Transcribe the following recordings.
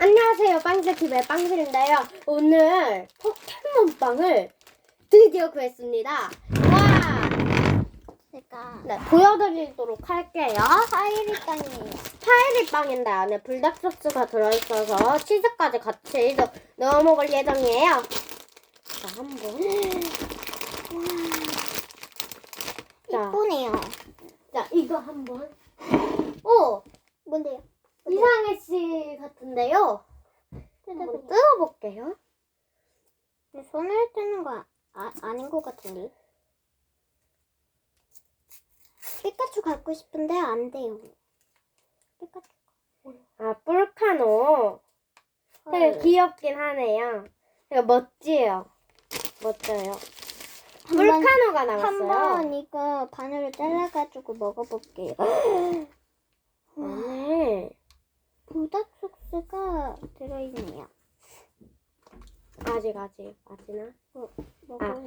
안녕하세요. 빵새TV의 빵새인데요. 오늘 포켓몬빵을 드디어 구했습니다. 와! 제가 네, 보여드리도록 할게요. 파이리 땅이에요. 파이리 빵인데 안에 불닭 소스가 들어있어서 치즈까지 같이 넣- 넣어 먹을 예정이에요. 자, 한번. 자, 이쁘네요. 자, 이거 한번. 오! 뭔데요? 이상해 씨 같은데요. 한번 뜯어볼게요. 손을 뜨는 거 아, 아닌 것 같은데. 피카츄 갖고 싶은데 안 돼요. 피카츄. 아, 뿔카노. 되게 헐. 귀엽긴 하네요. 되게 멋지요. 멋져요. 한번 뿔카노가 나왔어요. 한번 이거 반으로 잘라가지고 먹어볼게요. 안 에 불닭 소스가 들어있네요. 아직 아직 아직나? 먹어요.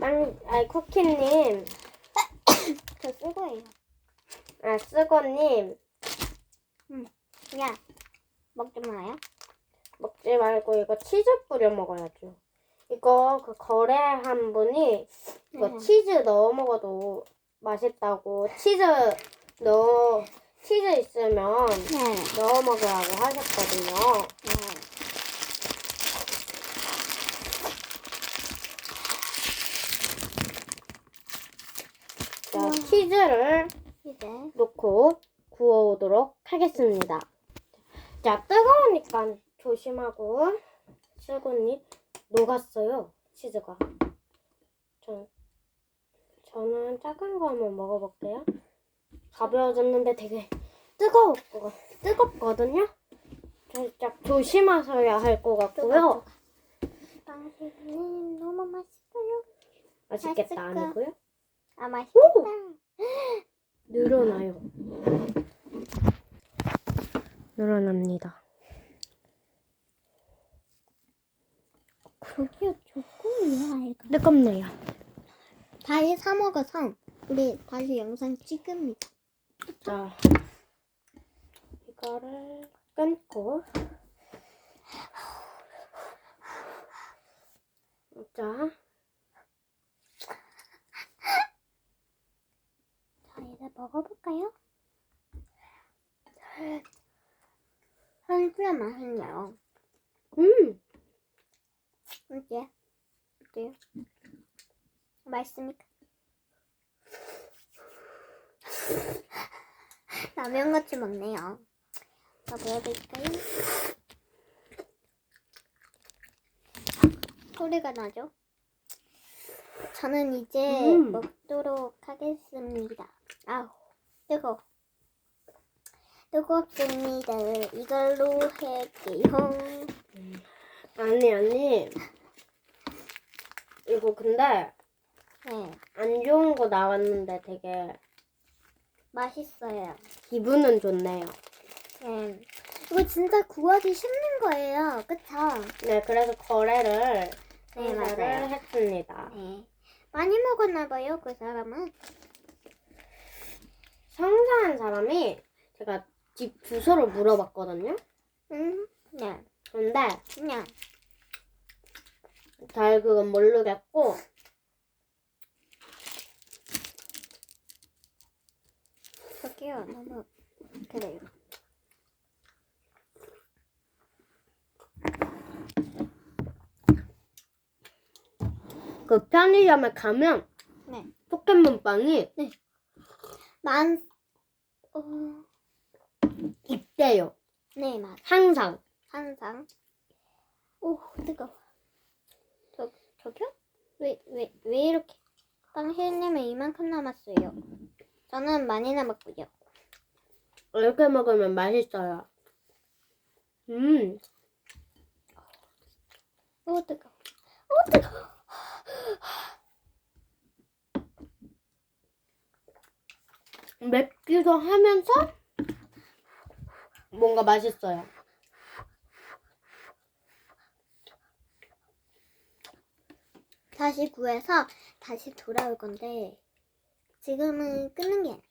빵, 아니 쿠키님, 저 쓰고예요. 아 쓰고님 야, 먹지 마요. 먹지 말고 이거 치즈 뿌려 먹어야죠. 이거 그 거래한 분이 이거 네. 치즈 넣어 먹어도 맛있다고 치즈 넣어 치즈 있으면 네. 넣어 먹으라고 하셨거든요. 네. 자. 치즈를 이제 넣고 구워오도록 하겠습니다. 자, 뜨거우니까 조심하고 쓰고니 녹았어요, 치즈가. 전, 저는 작은 거 한번 먹어볼게요. 가벼워졌는데 되게 뜨거워, 뜨겁거든요? 살짝 조심하셔야 할 것 같고요. 빵새는 너무 맛있어요. 맛있겠다, 맛있을까? 아니고요? 아 맛있겠다. 늘어나요. 늘어납니다. 저기요 조금이야 이거. 뜨겁네요. 다시 사 먹어서 우리 다시 영상 찍습니다. 자, 이거를 끊고. 자, 자 이제 먹어볼까요? 진짜 맛있네요. 음, 어때? 어때요? 맛있습니까? 라면 같이 먹네요. 자 보여드릴까요? 소리가 나죠? 저는 이제 음. 먹도록 하겠습니다. 아우 뜨거. 뜨겁습니다. 이걸로 할게요. 아니, 아니. 이거 근데 네, 안 좋은 거 나왔는데 되게 맛있어요. 기분은 좋네요. 네. 이거 진짜 구하기 쉽는 거예요. 그쵸? 네, 그래서 거래를, 네, 거래를 맞아요. 했습니다. 네. 많이 먹었나 봐요, 그 사람은. 성사한 사람이 제가 집 주소를 물어봤거든요. 음, 네. 근데 그냥. 잘 그건 모르겠고 저기요, 너무 그래요. 그 편의점에 가면 네. 포켓몬빵이 만, 어, 있대요. 네, 맞. 항상. 항상. 오, 뜨거워. 저, 저기요? 왜, 왜, 왜 이렇게. 빵실님은 이만큼 남았어요. 저는 많이 남았고요. 이렇게 먹으면 맛있어요. 음, 오, 뜨거워. 오, 뜨거워. 맵기도 하면서 뭔가 맛있어요. 다시 구해서 다시 돌아올 건데 지금은 끊는 게 아니에요.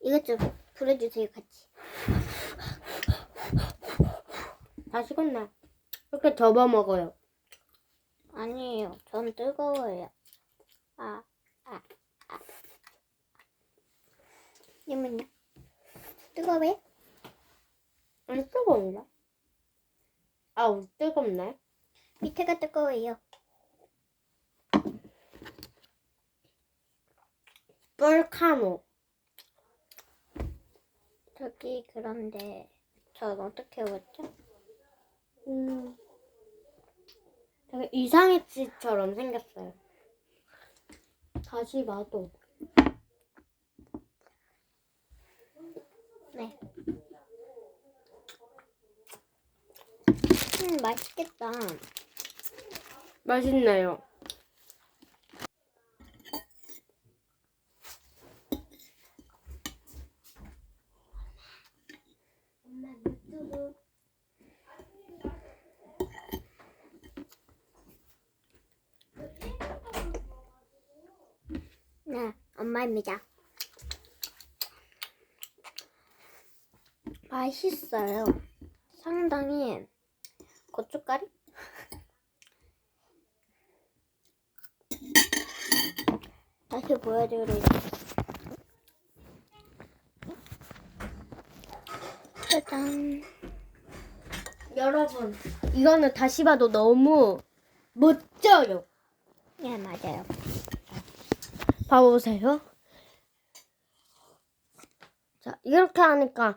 이것 좀 불어주세요 같이. 다 식었네. 이렇게 접어 먹어요. 아니에요. 전 뜨거워요. 아, 아, 아. 잠깐만요. 뜨거워요? 안 뜨거운데? 아우, 뜨겁네. 밑에가 뜨거워요. 볼카노. 저기 그런데 전 어떻게 외웠죠? 음. 되게 이상해치처럼 생겼어요. 다시 봐도. 네. 음, 맛있겠다. 맛있네요. 엄마 유튜브 네, 엄마입니다. 맛있어요. 상당히 고춧가루? 다시 보여드릴게요. 짜잔. 여러분 이거는 다시 봐도 너무 멋져요. 네, 맞아요. 봐보세요. 자, 이렇게 하니까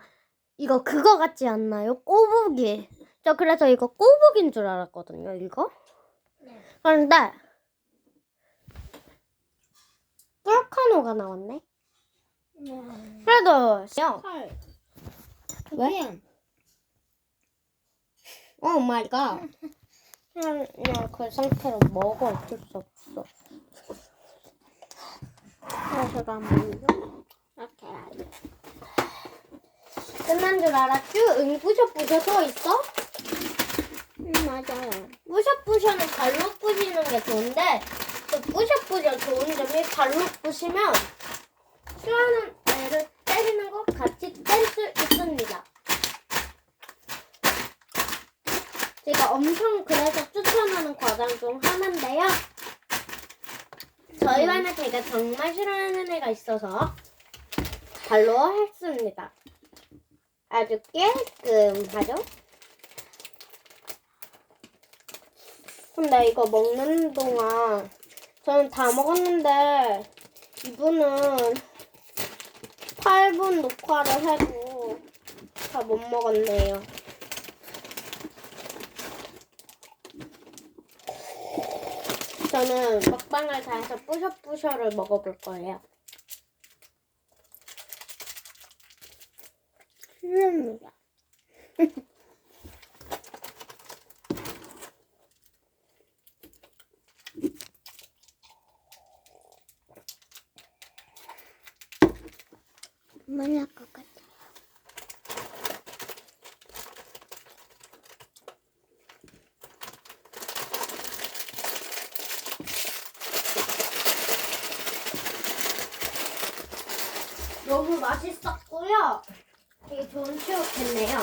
이거 그거 같지 않나요? 꼬부기. 저 그래서 이거 꼬부기인 줄 알았거든요, 이거. 네. 그런데 볼카노가 나왔네. 네. 그래도 헐. 왜? 오 마이 갓. 그냥, 그냥 그 상태로 먹어 어쩔 수 없어. 그래서 한번 이렇게. 끝난 줄 알았죠? 응, 부셔부셔 서 있어? 음, 맞아요. 뿌셔뿌셔는 발로 뿌시는 게 좋은데 또 뿌셔뿌셔 좋은 점이 발로 뿌시면 싫어하는 애를 때리는 것 같이 뗄 수 있습니다. 제가 엄청 그래서 추천하는 과정 중 하나인데요. 저희 반에 제가 정말 싫어하는 애가 있어서 발로 했습니다. 아주 깨끗하죠? 근데 이거 먹는 동안 저는 다 먹었는데 이분은 8분 녹화를 해도 다 못 먹었네요. 저는 먹방을 다 해서 뿌셔뿌셔를 먹어볼 거예요. 싫습니다. 많이. 너무 맛있었고요. 추억했네요.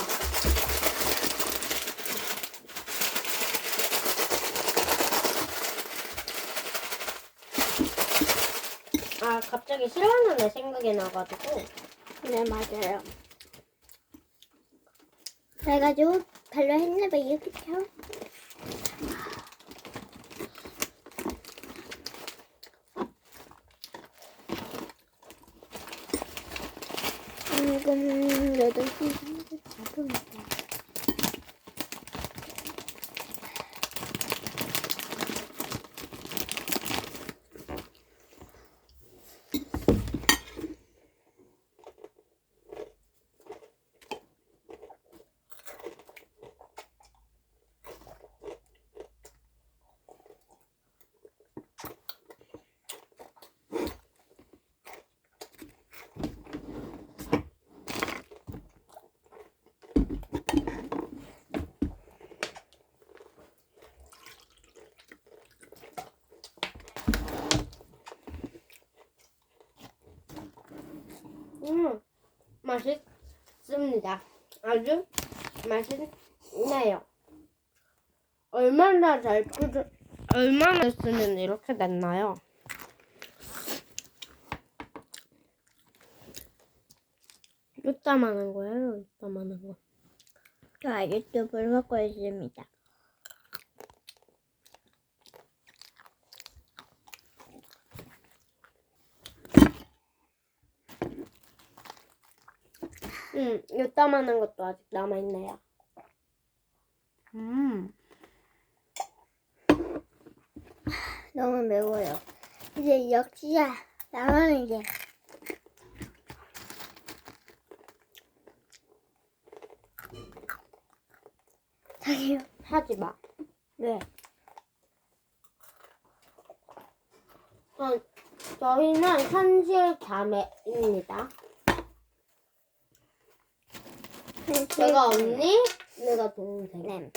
아, 갑자기 싫어하는 애 생각이 나가지고. 네, 맞아요. 그래가지고 발로 했나봐요, 그쵸? 지금 여덟 시잡 으면 맞습니다. 아주 맛있네요. 얼마나 잘 뿌려, 얼마나 했으면 이렇게 됐나요? 이따만한 거예요, 이따만한 거. 저불 먹고 있습니다. 음, 이따만한 것도 아직 남아있네요. 음. 너무 매워요. 이제 역시야 나만 이제 자기요. 하지 마. 네. 어, 저희는 현실 자매입니다. 내가 언니, 내가 동생. 네.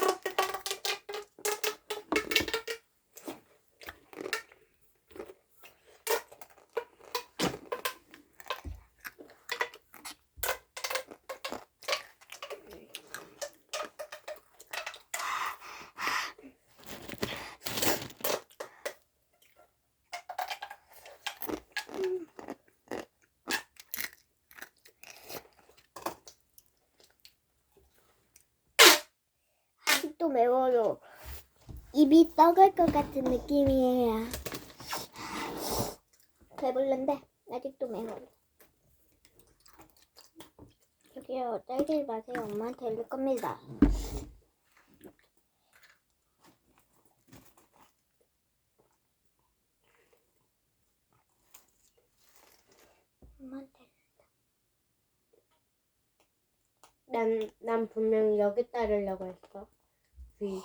아직도 매워요. 입이 떡을 것 같은 느낌이에요. 배불른데 아직도 매워요. 저기요, 떨지 마세요. 엄마한테 이럴 겁니다. 난, 난 분명히 여기 따르려고 했어. 위.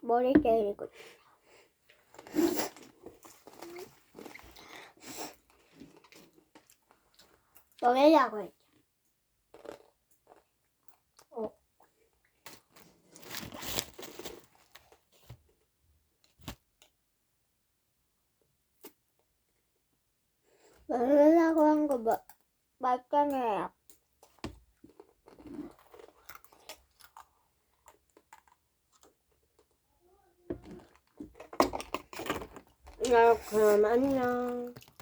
머리 때리고 먹으려고 했죠. 어. 먹으려고 한거 뭐, 맞잖아요. 야, 그럼 안녕.